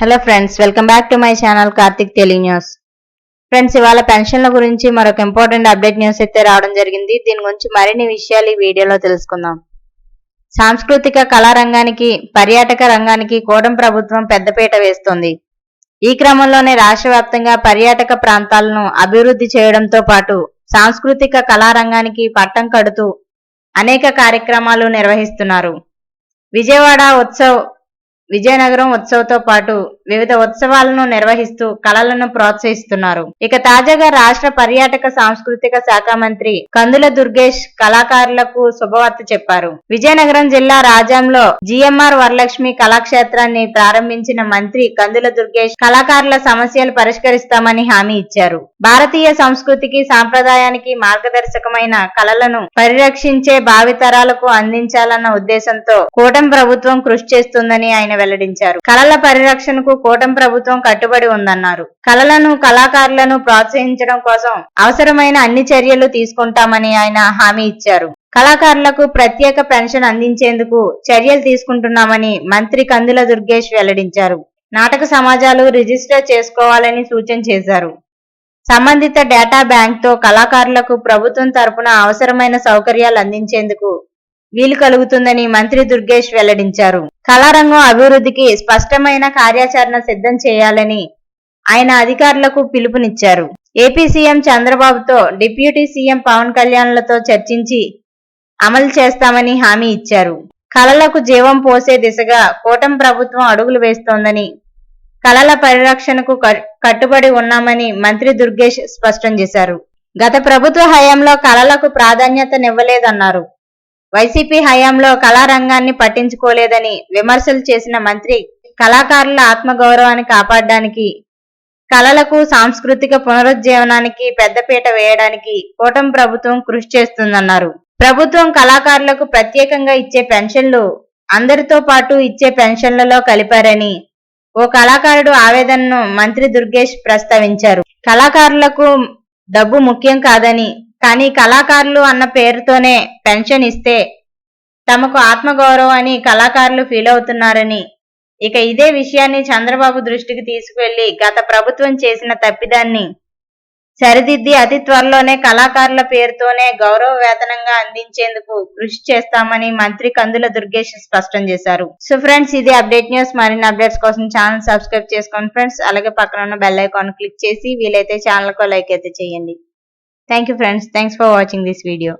Hello friends welcome back to my channel Karthik Telugu news friends ఇవాళ పెన్షన్ల గురించి మరొక ఇంపార్టెంట్ అప్డేట్ న్యూస్ అయితే రావడం జరిగింది. దీని గురించి మరిన్ని విషయాలు ఈ వీడియోలో తెలుసుకుందాం. సాంస్కృతిక కళారంగానికి పర్యాటక రంగానికి కోటం ప్రభుత్వం పెద్దపీట వేస్తోంది. ఈ క్రమంలోనే రాష్ట్ర వ్యాప్తంగా పర్యాటక ప్రాంతాలను అభివృద్ధి చేయడంతో పాటు సాంస్కృతిక కళారంగానికి పట్టం కడుతూ అనేక కార్యక్రమాలు నిర్వహిస్తున్నారు. విజయవాడ ఉత్సవ్ విజయనగరం ఉత్సవ్తో పాటు వివిధ ఉత్సవాలను నిర్వహిస్తూ కళలను ప్రోత్సహిస్తున్నారు. ఇక తాజాగా రాష్ట్ర పర్యాటక సాంస్కృతిక శాఖ మంత్రి కందుల దుర్గేష్ కళాకారులకు శుభవార్త చెప్పారు. విజయనగరం జిల్లా రాజాంలో జిఎంఆర్ వరలక్ష్మి కళాక్షేత్రాన్ని ప్రారంభించిన మంత్రి కందుల దుర్గేష్ కళాకారుల సమస్యలు పరిష్కరిస్తామని హామీ ఇచ్చారు. భారతీయ సంస్కృతికి సాంప్రదాయానికి మార్గదర్శకమైన కళలను పరిరక్షించే భావితరాలకు అందించాలన్న ఉద్దేశంతో కూటమి ప్రభుత్వం కృషి చేస్తుందని ఆయన వెల్లడించారు. కళల పరిరక్షణకు కూటమి ప్రభుత్వం కట్టుబడి ఉందన్నారు. కళలను కళాకారులను ప్రోత్సహించడం కోసం అవసరమైన అన్ని చర్యలు తీసుకుంటామని ఆయన హామీ ఇచ్చారు. కళాకారులకు ప్రత్యేక పెన్షన్ అందించేందుకు చర్యలు తీసుకుంటున్నామని మంత్రి కందుల దుర్గేష్ వెల్లడించారు. నాటక సమాజాలు రిజిస్టర్ చేసుకోవాలని సూచన చేశారు. సంబంధిత డేటా బ్యాంక్తో కళాకారులకు ప్రభుత్వం తరపున అవసరమైన సౌకర్యాలు అందించేందుకు వీలు కలుగుతుందని మంత్రి దుర్గేష్ వెల్లడించారు. కళారంగం అభివృద్ధికి స్పష్టమైన కార్యాచరణ సిద్ధం చేయాలని ఆయన అధికారులకు పిలుపునిచ్చారు. ఏపీ సీఎం చంద్రబాబుతో డిప్యూటీ సీఎం పవన్ కళ్యాణ్లతో చర్చించి అమలు చేస్తామని హామీ ఇచ్చారు. కళలకు జీవం పోసే దిశగా కూటమి ప్రభుత్వం అడుగులు వేస్తోందని కళల పరిరక్షణకు కట్టుబడి ఉన్నామని మంత్రి దుర్గేష్ స్పష్టం చేశారు. గత ప్రభుత్వ హయాంలో కళలకు ప్రాధాన్యతనివ్వలేదన్నారు. వైసీపీ హయాంలో కళారంగాన్ని పట్టించుకోలేదని విమర్శలు చేసిన మంత్రి కళాకారుల ఆత్మగౌరవాన్ని కాపాడడానికి కళలకు సాంస్కృతిక పునరుజ్జీవనానికి పెద్దపీట వేయడానికి కూటమి ప్రభుత్వం కృషి చేస్తుందన్నారు. ప్రభుత్వం కళాకారులకు ప్రత్యేకంగా ఇచ్చే పెన్షన్లు అందరితో పాటు ఇచ్చే పెన్షన్లలో కలిపారని ఓ కళాకారుడు ఆవేదనను మంత్రి దుర్గేష్ ప్రస్తావించారు. కళాకారులకు డబ్బు ముఖ్యం కాదని కానీ కళాకారులు అన్న పేరుతోనే పెన్షన్ ఇస్తే తమకు ఆత్మగౌరవం అని కళాకారులు ఫీల్ అవుతున్నారని. ఇక ఇదే విషయాన్ని చంద్రబాబు దృష్టికి తీసుకువెళ్ళి గత ప్రభుత్వం చేసిన తప్పిదాన్ని సరిదిద్ది అతి త్వరలోనే కళాకారుల పేరుతోనే గౌరవ వేతనంగా అందించేందుకు కృషి చేస్తామని మంత్రి కందుల దుర్గేష్ స్పష్టం చేశారు. సో ఫ్రెండ్స్ ఇది అప్డేట్ న్యూస్. మరిన్ని అప్డేట్స్ కోసం ఛానల్ సబ్స్క్రైబ్ చేసుకోండి ఫ్రెండ్స్. అలాగే పక్కన ఉన్న బెల్ ఐకాన్ క్లిక్ చేసి వీలైతే ఛానల్ కో లైక్ అయితే చేయండి. Thank you friends. Thanks for watching this video.